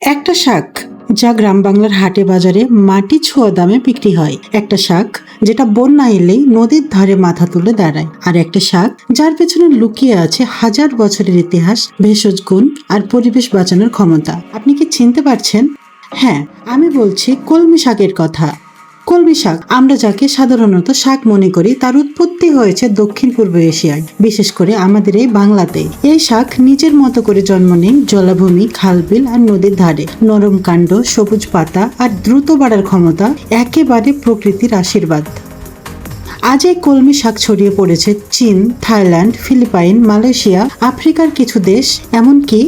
একটা শাক যা গ্রাম বাংলার হাটে বাজারে মাটি ছোঁয়া দামে বিক্রি হয়। একটা শাক যেটা বন্যা এলেই নদীর ধারে মাথা তুলে দাঁড়ায়। আর একটা শাক যার পেছনে লুকিয়ে আছে হাজার বছরের ইতিহাস, ভেষজ গুণ আর পরিবেশ বাঁচানোর ক্ষমতা। আপনি কি চিনতে পারছেন? হ্যাঁ আমি বলছি কলমি শাকের কথা। কলমি শাক। আমরা যাকে সাধারণত শাক মনে করি, তার উৎপত্তি হয়েছে দক্ষিণ পূর্ব এশিয়ায়, বিশেষ করে আমাদের এই বাংলাতে। এই শাক নিজের মতো করে জন্ম নেয় জলাভূমি, খালবিল আর নদীর ধারে। নরম কাণ্ড, সবুজ পাতা আর দ্রুত বাড়ার ক্ষমতা একেবারে প্রকৃতির আশীর্বাদ। আজ এই কলমি শাক ছড়িয়ে পড়েছে চীন, থাইল্যান্ড, ফিলিপাইন, মালয়েশিয়া, আফ্রিকার কিছু দেশ, এমনকি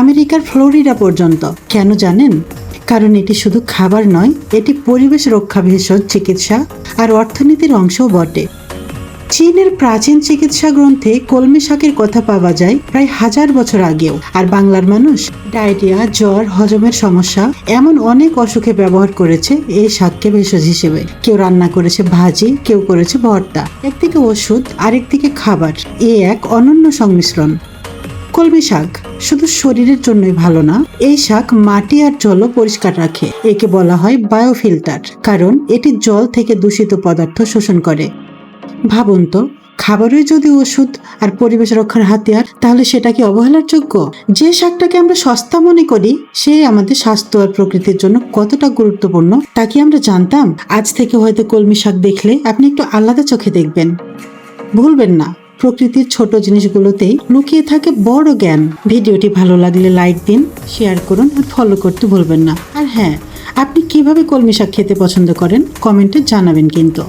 আমেরিকার ফ্লোরিডা পর্যন্ত। কেন জানেন? কারণ এটি শুধু খাবার নয়, এটি পরিবেশ রক্ষা ভেষজ চিকিৎসা আর অর্থনীতির অংশও বটে। চীনের প্রাচীন চিকিৎসা গ্রন্থে কলমি শাকের কথা পাওয়া যায় প্রায় হাজার বছর আগেও। আর বাংলার মানুষ ডায়রিয়া, জ্বর, হজমের সমস্যা এমন অনেক অসুখে ব্যবহার করেছে এই শাককে ভেষজ হিসেবে। কেউ রান্না করেছে ভাজি, কেউ করেছে ভর্তা। একদিকে ওষুধ, আরেকদিকে খাবার। এ এক অনন্য সংমিশ্রণ। কলমি শাক শুধু শরীরের জন্যই ভালো না, এই শাক মাটি আর জলও পরিষ্কার রাখে। একে বলা হয় বায়োফিল্টার, কারণ এটি জল থেকে দূষিত পদার্থ শোষণ করে। ভাবুন তো খাবারই যদি ওষুধ আর পরিবেশ রক্ষার হাতিয়ার, তাহলে সেটা কি অবহেলার যোগ্য যে শাকটাকে আমরা সস্তা মনে করি, সে আমাদের স্বাস্থ্য আর প্রকৃতির জন্য কতটা গুরুত্বপূর্ণ, তা কি আমরা জানতাম? আজ থেকে হয়তো কলমি শাক দেখলে আপনি একটু আলাদা চোখে দেখবেন। ভুলবেন না। প্রকৃতির ছোট জিনিসগুলোতেই লুকিয়ে থাকে বড় জ্ঞান। ভিডিওটি ভালো লাগলে লাইক দিন, শেয়ার করুন আর ফলো করতে ভুলবেন না। আর হ্যাঁ আপনি কীভাবে কলমি শাক খেতে পছন্দ করেন, কমেন্টে জানাবেন কিন্তু।